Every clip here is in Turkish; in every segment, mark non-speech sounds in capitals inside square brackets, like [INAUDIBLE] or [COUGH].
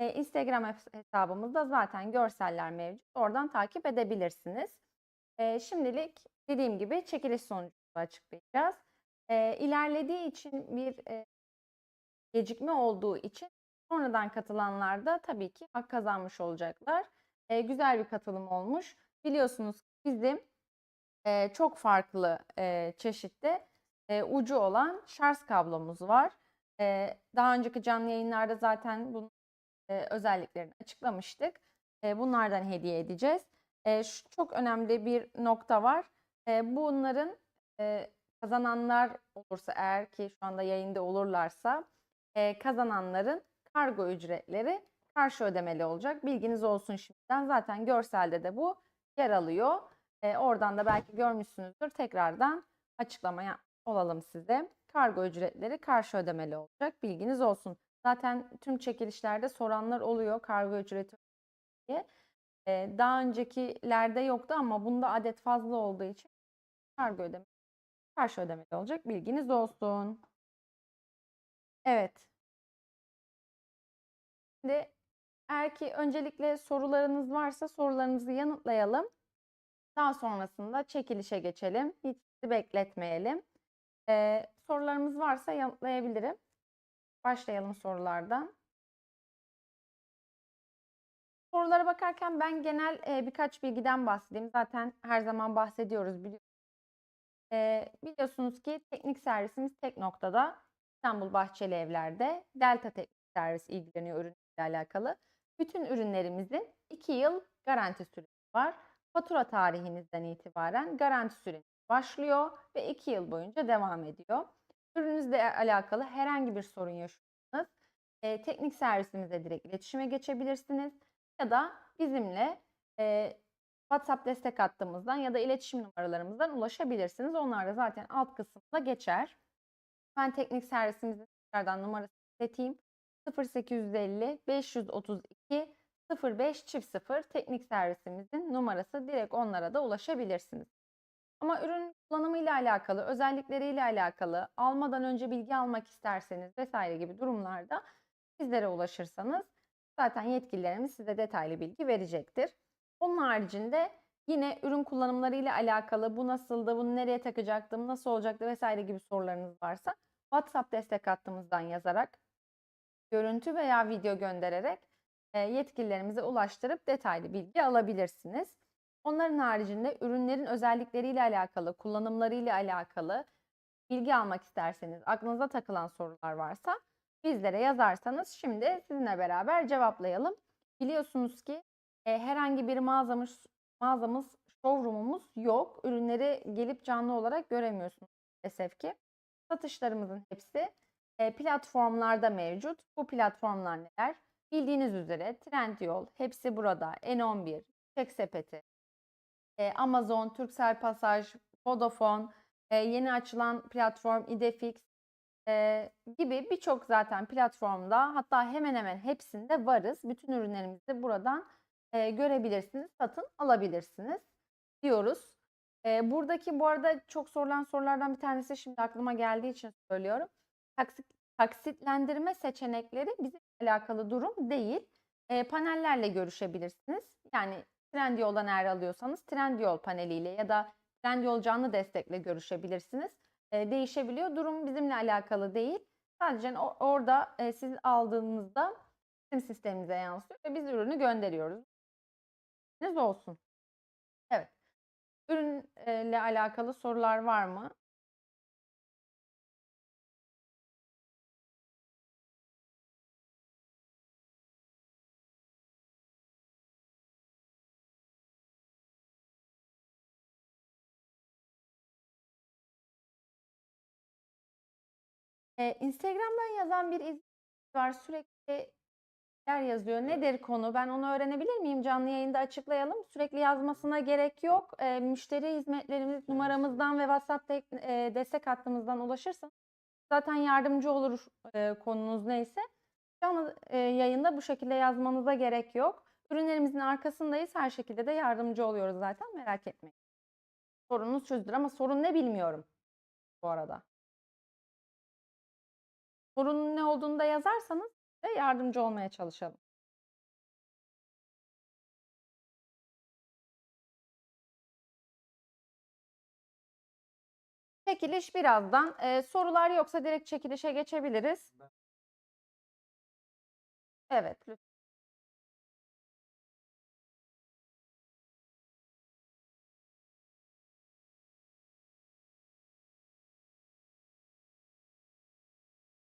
Eee, Instagram hes hesabımızda zaten görseller mevcut. Oradan takip edebilirsiniz. Eee, şimdilik dediğim gibi çekiliş sonucunu açıklayacağız. Eee, ilerlediği için bir, eee, gecikme olduğu için sonradan katılanlar da tabii ki hak kazanmış olacaklar. Eee, güzel bir katılım olmuş. Biliyorsunuz bizim, eee, çok farklı, eee, çeşitte, eee, ucu olan şarj kablomuz var. Eee, daha önceki canlı yayınlarda zaten bunun, eee, özelliklerini açıklamıştık. Eee, bunlardan hediye edeceğiz. Eee, şu çok önemli bir nokta var. Eee, bunların, eee, kazananlar olursa eğer ki şu anda yayında olurlarsa, eee, kazananların kargo ücretleri karşı ödemeli olacak. Bilginiz olsun şimdiden. Zaten görselde de bu yer alıyor. Eee, oradan da belki görmüşsünüzdür. Tekrardan açıklama olalım size. Kargo ücretleri karşı ödemeli olacak. Bilginiz olsun. Zaten tüm çekilişlerde soranlar oluyor kargo ücreti diye. Eee, daha öncekilerde yoktu ama bunda adet fazla olduğu için kargo ödeme karşı ödemeli olacak. Bilginiz olsun. Evet. Şimdi eğer ki öncelikle sorularınız varsa sorularınızı yanıtlayalım. Daha sonrasında çekilişe geçelim. Hiç bekletmeyelim. Eee, sorularımız varsa yanıtlayabilirim. Başlayalım sorulardan. Sorulara bakarken ben genel, eee, birkaç bilgiden bahsedeyim. Zaten her zaman bahsediyoruz bili Eee, biliyorsunuz ki teknik servisimiz tek noktada İstanbul Bahçelievler'de Delta Teknik Servis ilgileniyor ürünle alakalı. Bütün ürünlerimizin 2 yıl garanti süresi var. Fatura tarihinizden itibaren garanti süreniz başlıyor ve 2 yıl boyunca devam ediyor. Ürününüzle alakalı herhangi bir sorun yaşıyorsanız, eee, teknik servisimize direkt iletişime geçebilirsiniz ya da bizimle, eee, WhatsApp destek hattımızdan ya da iletişim numaralarımızdan ulaşabilirsiniz. Onlar da zaten alt kısımda geçer. Ben teknik servisimizin tekrardan numarasını ileteyim. 0850 532 05 çift 0 teknik servisimizin numarası. Direkt onlara da ulaşabilirsiniz. Ama ürün kullanımıyla alakalı, özellikleriyle alakalı, almadan önce bilgi almak isterseniz vs. gibi durumlarda bizlere ulaşırsanız zaten yetkililerimiz size detaylı bilgi verecektir. Onun haricinde yine ürün kullanımlarıyla alakalı bu nasıldı, bunu nereye takacaktım, nasıl olacaktı vs. gibi sorularınız varsa WhatsApp destek hattımızdan yazarak, görüntü veya video göndererek, yetkililerimize ulaştırıp detaylı bilgi alabilirsiniz. Onların haricinde ürünlerin özellikleriyle alakalı, kullanımlarıyla alakalı bilgi almak isterseniz, aklınıza takılan sorular varsa bizlere yazarsanız şimdi sizinle beraber cevaplayalım. Biliyorsunuz ki, eee, herhangi bir mağazamız mağazamız, showroom'umuz yok. Ürünleri gelip canlı olarak göremiyorsunuz maalesef ki. Satışlarımızın hepsi, eee, platformlarda mevcut. Bu platformlar neler? Bildiğiniz üzere Trendyol, Hepsi Burada, N11, Çek Sepeti, eee, Amazon, Turkcell Pasaj, Vodafone, eee, yeni açılan platform İdefix, eee, gibi birçok zaten platformda hatta hemen hemen hepsinde varız. Bütün ürünlerimizi buradan, eee, görebilirsiniz, satın alabilirsiniz diyoruz. Eee, buradaki bu arada çok sorulan sorulardan bir tanesi şimdi aklıma geldiği için söylüyorum. Taksit taksitlendirme seçenekleri bizimle alakalı durum değil. Eee, panellerle görüşebilirsiniz. Yani Trendyol'dan eğer alıyorsanız Trendyol paneliyle ya da Trendyol canlı destekle görüşebilirsiniz. Eee, değişebiliyor. Durum bizimle alakalı değil. Sadece orada, eee, siz aldığınızda bizim sistemimize yansıyor ve biz ürünü gönderiyoruz. Bilginiz olsun. Evet. Ürün eee, ile alakalı sorular var mı? Eee, Instagram'dan yazan bir izleyicimiz var. Sürekli ler yazıyor. Nedir konu? Ben onu öğrenebilir miyim? Canlı yayında açıklayalım. Sürekli yazmasına gerek yok. Eee, müşteri hizmetlerimiz numaramızdan ve WhatsApp tek eee, destek hattımızdan ulaşırsanız zaten yardımcı olur, eee, konunuz neyse. Canlı, eee, yayında bu şekilde yazmanıza gerek yok. Ürünlerimizin arkasındayız. Her şekilde de yardımcı oluyoruz zaten. Merak etmeyin. Sorununuz çözülür ama sorun ne bilmiyorum bu arada sorunun ne olduğunu da yazarsanız de yardımcı olmaya çalışalım. Çekiliş birazdan. Ee, sorular yoksa direkt çekilişe geçebiliriz. Evet, lütfen.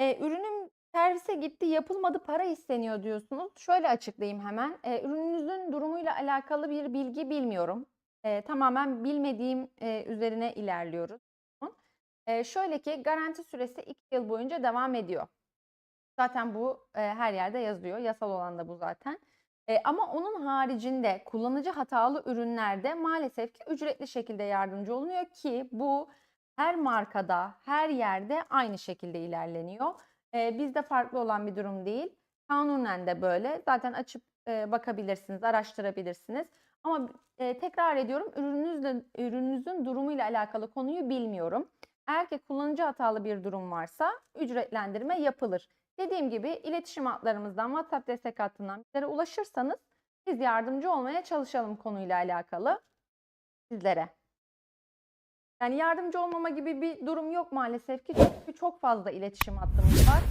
Eee, ürünüm servise gitti, yapılmadı, para isteniyor diyorsunuz. Şöyle açıklayayım hemen. Eee, ürününüzün durumuyla alakalı bir bilgi bilmiyorum. Eee, tamamen bilmediğim, eee, üzerine ilerliyoruz. Eee, şöyle ki garanti süresi 2 yıl boyunca devam ediyor. Zaten bu, eee, her yerde yazıyor. Yasal olan da bu zaten. Eee, ama onun haricinde kullanıcı hatalı ürünlerde maalesef ki ücretli şekilde yardımcı olunuyor ki bu her markada, her yerde aynı şekilde ilerleniyor. Eee, bizde farklı olan bir durum değil. Kanunen de böyle. Zaten açıp, eee, bakabilirsiniz, araştırabilirsiniz. Ama, eee, tekrar ediyorum, ürününüzle ürününüzün durumuyla alakalı konuyu bilmiyorum. Eğer ki kullanıcı hatalı bir durum varsa ücretlendirme yapılır. Dediğim gibi iletişim hatlarımızdan, WhatsApp destek hattından bizlere ulaşırsanız biz yardımcı olmaya çalışalım konuyla alakalı sizlere. Yani yardımcı olmama gibi bir durum yok maalesef ki çünkü çok fazla iletişim hattımız var.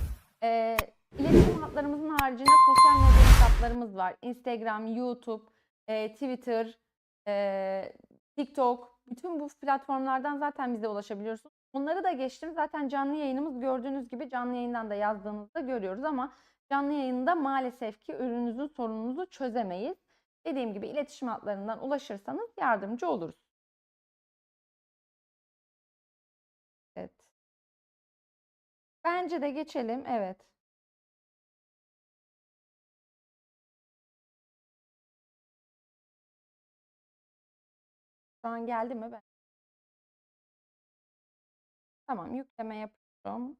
Eee, iletişim hatlarımızın haricinde sosyal medya hesaplarımız var. Instagram, YouTube, eee, Twitter, eee, TikTok bütün bu platformlardan zaten bize ulaşabiliyorsunuz. Onları da geçtim. Zaten canlı yayınımız gördüğünüz gibi canlı yayından da yazdığınızda görüyoruz ama canlı yayında maalesef ki ürününüzün sorununuzu çözemeyiz. Dediğim gibi iletişim hatlarından ulaşırsanız yardımcı oluruz. Bence de geçelim. Evet. Şu an geldi mi? Ben Tamam, yükleme yapıyorum.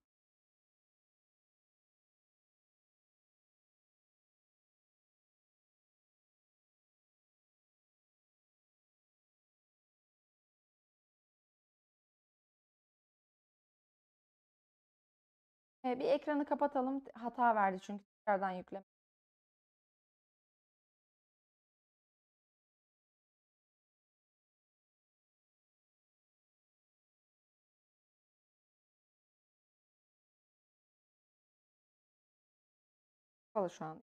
Bir ekranı kapatalım. Hata verdi çünkü tekrardan yükleme. Kapalı şu an.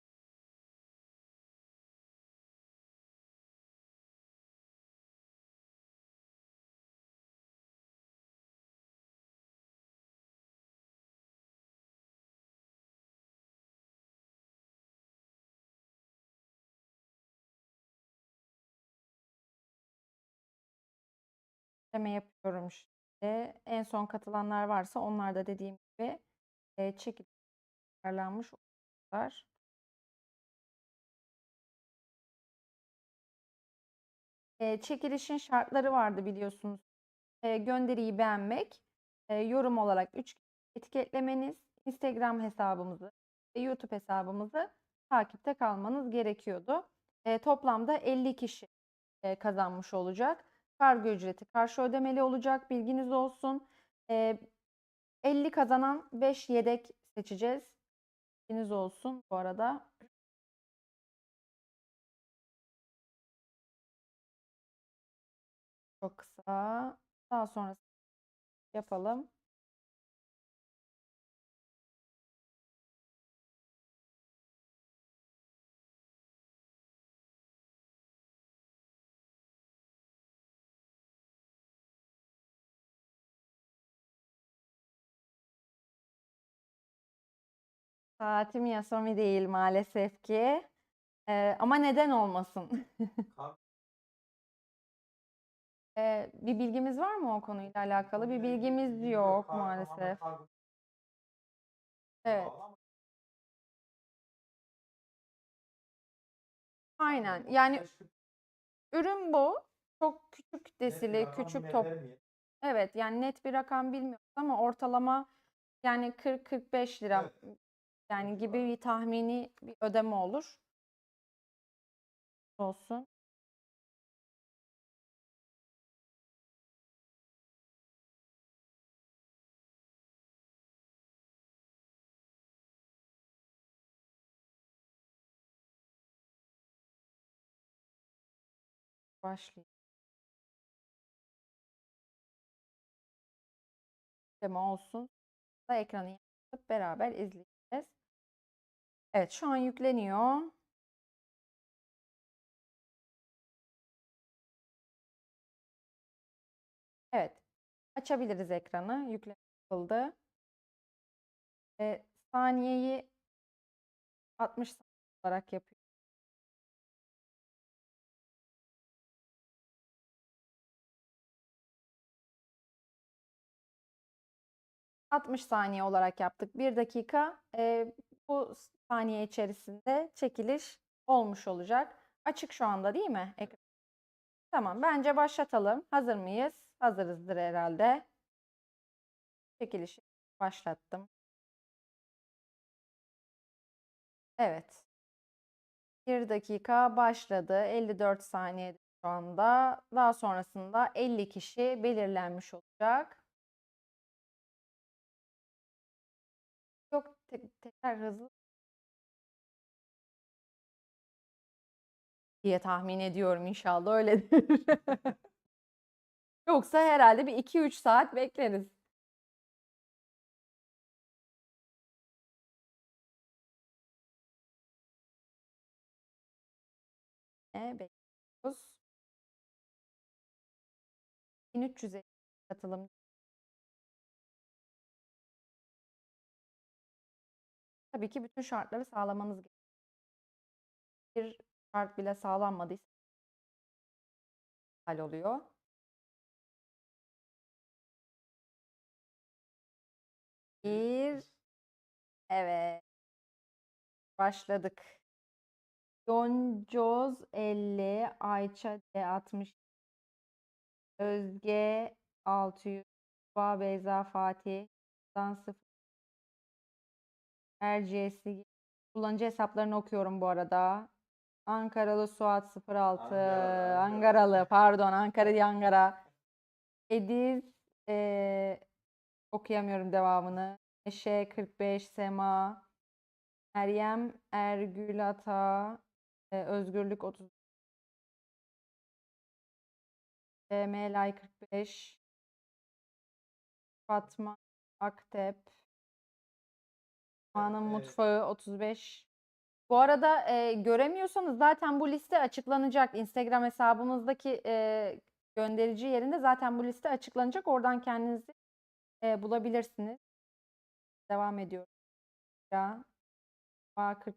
Yükleme yapıyorum şimdi. En son katılanlar varsa onlar da dediğim gibi, eee, çekilişe ayarlanmış olacaklar. Eee, çekilişin şartları vardı biliyorsunuz. Eee, gönderiyi beğenmek, eee, yorum olarak 3 etiketlemeniz, Instagram hesabımızı ve YouTube hesabımızı takipte kalmanız gerekiyordu. Eee, toplamda 50 kişi, eee, kazanmış olacak. Kargo ücreti karşı ödemeli olacak, bilginiz olsun. Eee, 50 kazanan 5 yedek seçeceğiz. Bilginiz olsun bu arada. Çok kısa. Daha sonrası yapalım. Saatim Xiaomi değil maalesef ki. Eee, ama neden olmasın? [LAUGHS] Eee, bir bilgimiz var mı o konuyla alakalı? Bir bilgimiz yok maalesef. Evet. Aynen. Yani ürün bu. Çok küçük desili, küçük top. Evet, yani net bir rakam bilmiyoruz ama ortalama yani 40-45 lira Evet. Yani gibi bir tahmini bir ödeme olur. Olsun. Başlayayım. yükleme olsun da ekranı yansıtıp beraber izleyeceğiz. Evet şu an yükleniyor. Evet. Açabiliriz ekranı. Yükleme yapıldı. Ve saniyeyi 60 saniye olarak yapıyor. ...60 saniye olarak yaptık. 1 dakika. Ee, bu saniye içerisinde çekiliş olmuş olacak. Açık şu anda değil mi? Ekran. Tamam. Bence başlatalım. Hazır mıyız? Hazırızdır herhalde. Çekilişi başlattım. Evet. 1 dakika başladı. 54 saniyede şu anda. Daha sonrasında 50 kişi belirlenmiş olacak. Te tekrar hızlı diye tahmin ediyorum inşallah öyledir. [LAUGHS] Yoksa herhalde bir 2-3 saat bekleriz. E, bekliyoruz. 1350 katılım. Tabii ki bütün şartları sağlamanız gerekiyor. Bir şart bile sağlanmadıysa hal oluyor. Bir. Evet. Başladık. Yoncoz 50, Ayça D 60, Özge 600, Tuba Beyza Fatih, Dan 0, Erciyes'i kullanıcı hesaplarını okuyorum bu arada. Ankaralı Suat 06, Ankaralı. Ankaralı pardon Ankara değil Ankara. Ediz eee, okuyamıyorum devamını. Neşe 45, Sema, Meryem Ergül Ata, e, Özgürlük 30, DM Lay 45, Fatma Aktep, Fatma'nın Evet. Mutfağı 35. Bu arada e, göremiyorsanız zaten bu liste açıklanacak. Instagram hesabımızdaki e, gönderici yerinde zaten bu liste açıklanacak. Oradan kendinizi e, bulabilirsiniz. Devam ediyorum. Ya. A40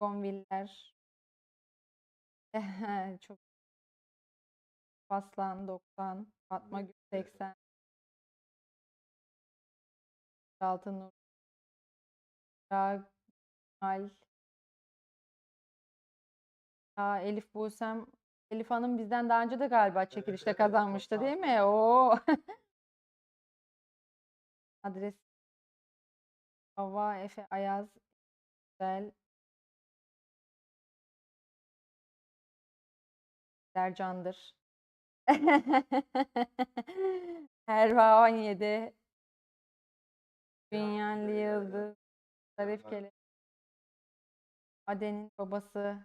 Gonviller. [LAUGHS] Çok Aslan 90, Fatma Gül 80. Altın Nur. Ragal. Ya Elif Busem, Elif Hanım bizden daha önce de galiba çekilişte evet, kazanmıştı çok değil mi? Oo. [LAUGHS] Adres Hava Efe Ayaz Güzel Sercan'dır. [LAUGHS] Erva 17 Bünyanlı Yıldız Zarif Kele Aden'in babası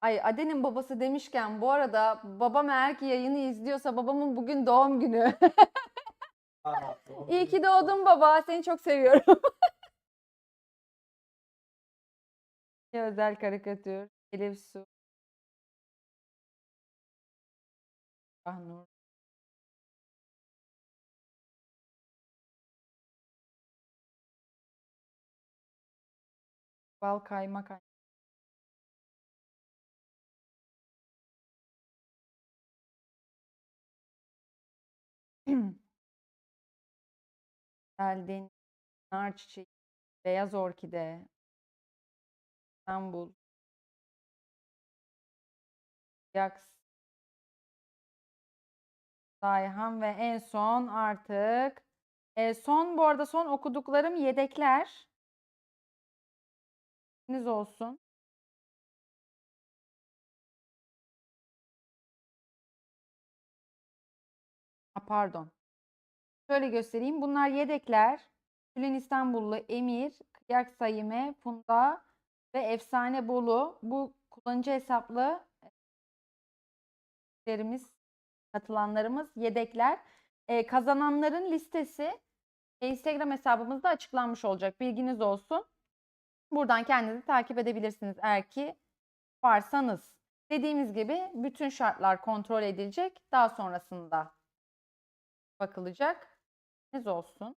Ay Aden'in babası demişken bu arada babam eğer ki yayını izliyorsa babamın bugün doğum günü. [LAUGHS] İyi ki doğdun baba. Seni çok seviyorum. [LAUGHS] Özel karikatür. Elif Su. Ahnur. Bal kaymak. [CLEARS THROAT] Geldin. Nar çiçeği. Beyaz orkide. İstanbul. Yaks. Sayhan ve en son artık e, son bu arada son okuduklarım yedekler. Olsun. Pardon. Şöyle göstereyim. Bunlar yedekler. Tülin İstanbullu, Emir, Kıyak Sayime, Funda ve Efsane Bolu. Bu kullanıcı hesaplı lerimiz katılanlarımız yedekler. E, kazananların listesi e, Instagram hesabımızda açıklanmış olacak. Bilginiz olsun. Buradan kendinizi takip edebilirsiniz eğer ki varsanız. Dediğimiz gibi bütün şartlar kontrol edilecek. Daha sonrasında bakılacak. Bilginiz olsun.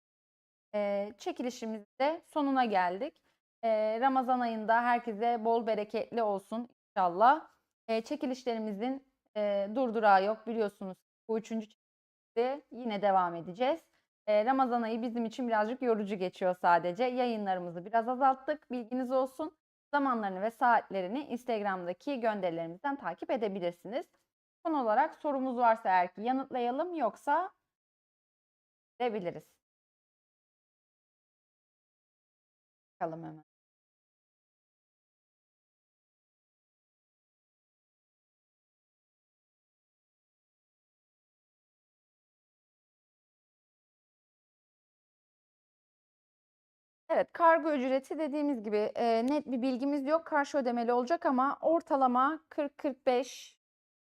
E, çekilişimizde sonuna geldik. E, Ramazan ayında herkese bol bereketli olsun inşallah. E, çekilişlerimizin e, durdurağı yok biliyorsunuz. Bu üçüncü çekilişte yine devam edeceğiz. Ramazan ayı bizim için birazcık yorucu geçiyor sadece. Yayınlarımızı biraz azalttık. Bilginiz olsun. Zamanlarını ve saatlerini Instagram'daki gönderilerimizden takip edebilirsiniz. Son olarak sorumuz varsa eğer ki yanıtlayalım yoksa edebiliriz. Bakalım hemen. Evet, kargo ücreti dediğimiz gibi e, net bir bilgimiz yok. Karşı ödemeli olacak ama ortalama 40-45,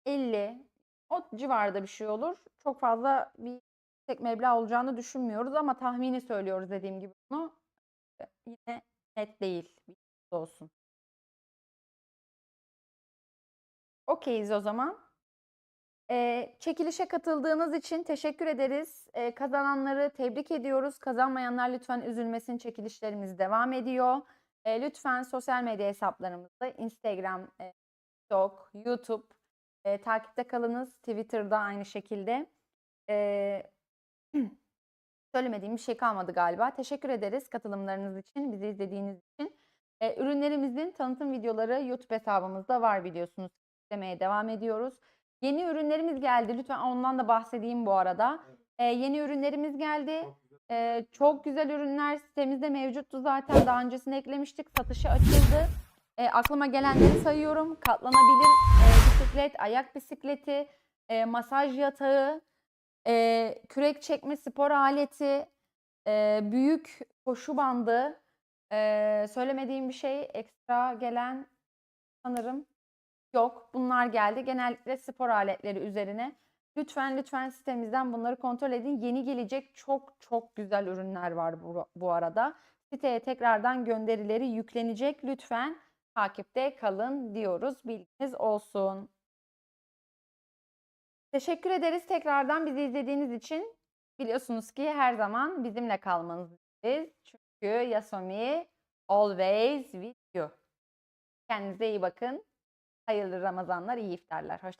50 o civarda bir şey olur. Çok fazla bir tek meblağ olacağını düşünmüyoruz ama tahmini söylüyoruz dediğim gibi bunu. Yine net değil. Bilginiz olsun. Okeyiz o zaman. Eee, çekilişe katıldığınız için teşekkür ederiz. Eee, kazananları tebrik ediyoruz. Kazanmayanlar lütfen üzülmesin. Çekilişlerimiz devam ediyor. Eee, lütfen sosyal medya hesaplarımızda Instagram, eee, TikTok, YouTube eee, takipte kalınız. Twitter'da aynı şekilde. Eee, [CLEARS THROAT] söylemediğim bir şey kalmadı galiba. Teşekkür ederiz katılımlarınız için, bizi izlediğiniz için. Eee, ürünlerimizin tanıtım videoları YouTube hesabımızda var biliyorsunuz. İzlemeye devam ediyoruz. Yeni ürünlerimiz geldi. Lütfen ondan da bahsedeyim bu arada. Eee, yeni ürünlerimiz geldi. Eee, çok güzel ürünler sitemizde mevcuttu zaten. Daha öncesine eklemiştik. Satışa açıldı. Eee, aklıma gelenleri sayıyorum. Katlanabilir eee, bisiklet, ayak bisikleti, eee, masaj yatağı, eee, kürek çekme spor aleti, eee, büyük koşu bandı. Eee, söylemediğim bir şey ekstra gelen sanırım yok. Bunlar geldi. Genellikle spor aletleri üzerine. Lütfen lütfen sitemizden bunları kontrol edin. Yeni gelecek çok çok güzel ürünler var bu, bu arada. Siteye tekrardan gönderileri yüklenecek. Lütfen takipte kalın diyoruz. Bilginiz olsun. Teşekkür ederiz tekrardan bizi izlediğiniz için. Biliyorsunuz ki her zaman bizimle kalmanızı isteriz. Çünkü Yasomi always with you. Kendinize iyi bakın. Hayırlı Ramazanlar, iyi iftarlar. Hoşça